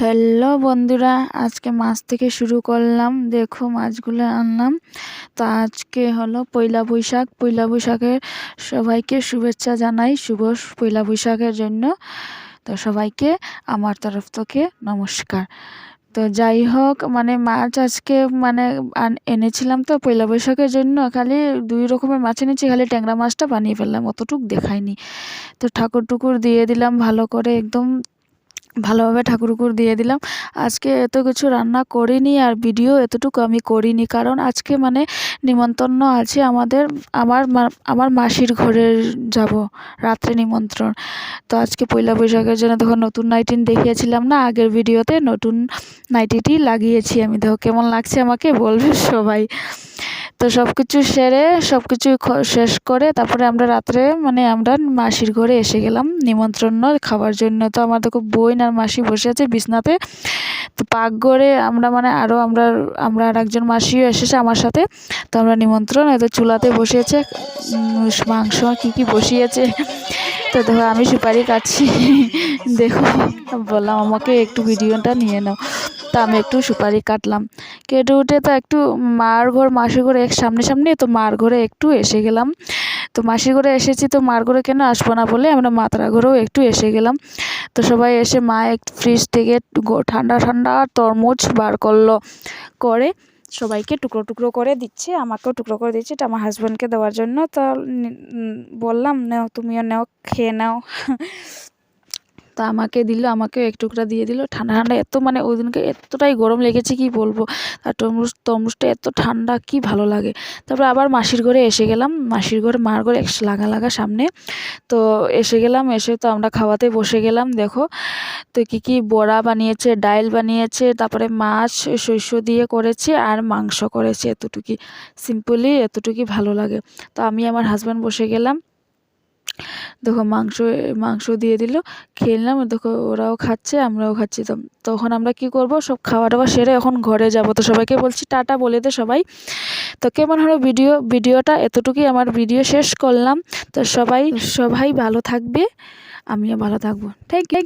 Hello বন্ধুরা, আজকে মাছ থেকে শুরু করলাম। দেখো মাছগুলো আনলাম। তো আজকে হলো পয়লা বৈশাখ। পয়লা বৈশাখের সবাইকে শুভেচ্ছা জানাই, শুভ পয়লা বৈশাখের জন্য। তো সবাইকে আমার তরফ থেকে নমস্কার। তো যাই হোক মানে মাছ আজকে মানে এনেছিলাম তো পয়লা বৈশাখের জন্য। খালি দুই রকমের মাছ এনেছি, খালি ট্যাংরা মাছটা বানিয়ে ফেললাম, অতটুক দেখায়নি তো ঠাকুর টুকুর দিয়ে দিলাম ভালো করে, একদম ভালোভাবে ঠাকুরুকুর দিয়ে দিলাম। আজকে এত কিছু রান্না করিনি আর ভিডিও এতটুকু আমি করিনি। কারণ আজকে মানে নিমন্ত্রণ আছে আমাদের, আমার আমার মাসির ঘরে যাব, রাত্রে নিমন্ত্রণ। তো আজকে পয়লা বৈশাখের জন্য তখন নতুন নাইটিন দেখিয়েছিলাম না আগের ভিডিওতে, নতুন নাইটিটি লাগিয়েছি আমি। দেখো কেমন লাগছে আমাকে বলবে সবাই। তো সব কিছু সেরে সব কিছু শেষ করে তারপরে আমরা রাত্রে মানে আমরা মাসির ঘরে এসে গেলাম নিমন্ত্রণ খাওয়ার জন্য। তো আমার দেখো বোন আর মাসি বসে আছে বিছনাতে। তো পাক পাকঘরে আমরা মানে আরও আমরা আমরা আর একজন মাসিও এসেছে আমার সাথে। তো আমরা নিমন্ত্রণ হয়তো চুলাতে বসিয়েছে। মাংস কী কী বসিয়েছে। তো দেখো আমি সুপারি কাটছি। দেখো, বললাম, আমাকে একটু ভিডিওটা নিয়ে নাও। তা আমি একটু সুপারি কাটলাম। কেটে উঠে তো একটু মার ঘর মাসি ঘরে এক সামনে সামনে তো মার ঘরে একটু এসে গেলাম। তো মাসি ঘরে এসেছি তো মার ঘরে কেন আসব না বলে আমরা মাতরা ঘরেও একটু এসে গেলাম। তো সবাই এসে মা এক ফ্রিজ থেকে ঠান্ডা ঠান্ডা তরমুজ বার করল, করে সবাইকে টুকরো টুকরো করে দিচ্ছে, আমাকেও টুকরো করে দিচ্ছে, এটা আমার হাজব্যান্ডকে দেওয়ার জন্য। তো বললাম, নাও, তুমিও নাও, খেয়ে নাও। তো আমাকে দিল, আমাকেও এক টুকরা দিয়ে দিল। ঠান্ডা ঠান্ডা এত মানে ওই দিনকে এতটাই গরম লেগেছে কি বলব? আর তরমুজ, তরমুজটা এত ঠান্ডা, কি ভালো লাগে। তারপরে আবার মাসির ঘরে এসে গেলাম। মাসির ঘরে, মার ঘরে একশো লাগা লাগা সামনে। তো এসে গেলাম, এসে তো আমরা খাওয়াতে বসে গেলাম, দেখো। তো কী কী বড়া বানিয়েছে, ডাইল বানিয়েছে, তারপরে মাছ, শস্য দিয়ে করেছে আর মাংস করেছে। এতটুকুই সিম্পলি এতটুকুই ভালো লাগে। তো আমি আমার হাজব্যান্ড বসে গেলাম। দেখো মাংস মাংস দিয়ে দিল খেলাম দেখো ওরাও খাচ্ছে, আমরাও খাচ্ছি। তো তখন আমরা কি করব? সব খাওয়া দাওয়া সেরে এখন ঘরে যাব। তো সবাইকে বলছি, টাটা বলে দে সবাই। তো কেমন হলো ভিডিও, ভিডিওটা? এতটুকুই আমার ভিডিও শেষ করলাম। তো সবাই সবাই ভালো থাকবে। আমিও ভালো থাকব। Thank you